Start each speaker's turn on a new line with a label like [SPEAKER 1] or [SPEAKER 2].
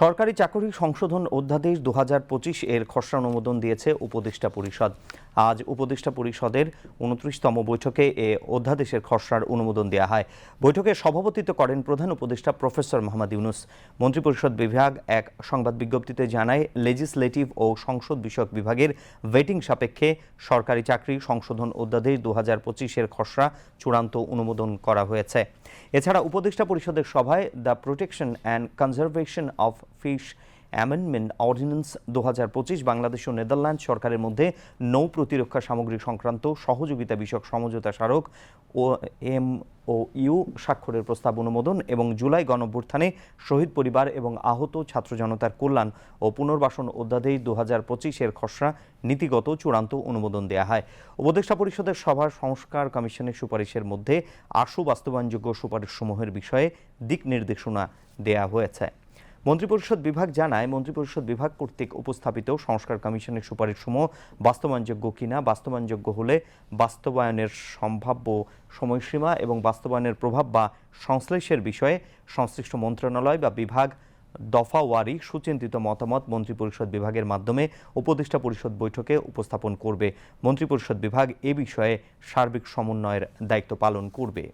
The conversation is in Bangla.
[SPEAKER 1] সরকারি চাকরি সংশোধন অধ্যাদেশ দু হাজার পঁচিশ এর খসড়া অনুমোদন দিয়েছে উপদেষ্টা পরিষদ। আজ উপদেষ্টা পরিষদের উনত্রিশতম বৈঠকে এ অধ্যাদেশের খসড়ার অনুমোদন দেওয়া হয়। বৈঠকে সভাপতিত্ব করেন প্রধান উপদেষ্টা প্রফেসর মোহাম্মদ ইউনুস। মন্ত্রিপরিষদ বিভাগ এক সংবাদ বিজ্ঞপ্তিতে জানায় লেজিসলেটিভ ও সংসদ বিষয়ক বিভাগের ভেটিং সাপেক্ষে সরকারি চাকরি সংশোধন অধ্যাদেশ দু হাজার পঁচিশের খসড়া চূড়ান্ত অনুমোদন করা হয়েছে। এছাড়া উপদেষ্টা পরিষদের সভায় the protection and conservation of fish amendment ordinance দু হাজার পঁচিশ বাংলাদেশ ও নেদারল্যান্ড সরকারের মধ্যে নৌ প্রতিরক্ষা সামগ্রী সংক্রান্ত সহযোগিতা বিষয়ক সমঝোতা স্মারক ও এম ও ইউ স্বাক্ষরের প্রস্তাব অনুমোদন এবং জুলাই গণভ্যুত্থানে শহীদ পরিবার এবং আহত ছাত্র জনতার কল্যাণ ও পুনর্বাসন অধ্যাদেশ দু হাজার পঁচিশের খসড়া নীতিগত চূড়ান্ত অনুমোদন দেওয়া হয়। উপদেষ্টা পরিষদের সভার সংস্কার কমিশনের সুপারিশের মধ্যে আশু বাস্তবায়নযোগ্য সুপারিশসমূহের বিষয়ে দিক নির্দেশনা দেয়া হয়েছে। মন্ত্রিপরিষদ বিভাগ জানায়, মন্ত্রিপরিষদ বিভাগ কর্তৃক উপস্থাপিত সংস্কার কমিশনের সুপারিশসমূহ বাস্তবায়নযোগ্য কিনা, বাস্তবায়নযোগ্য হলে বাস্তবায়নের সম্ভাব্য সময়সীমা এবং বাস্তবায়নের প্রভাব বা সংশ্লেষের বিষয়ে সংশ্লিষ্ট মন্ত্রণালয় বা বিভাগ দফাওয়ারি সুচিন্তিত মতামত মন্ত্রিপরিষদ বিভাগের মাধ্যমে উপদেষ্টা পরিষদ বৈঠকে উপস্থাপন করবে। মন্ত্রিপরিষদ বিভাগ এ বিষয়ে সার্বিক সমন্বয়ের দায়িত্ব পালন করবে।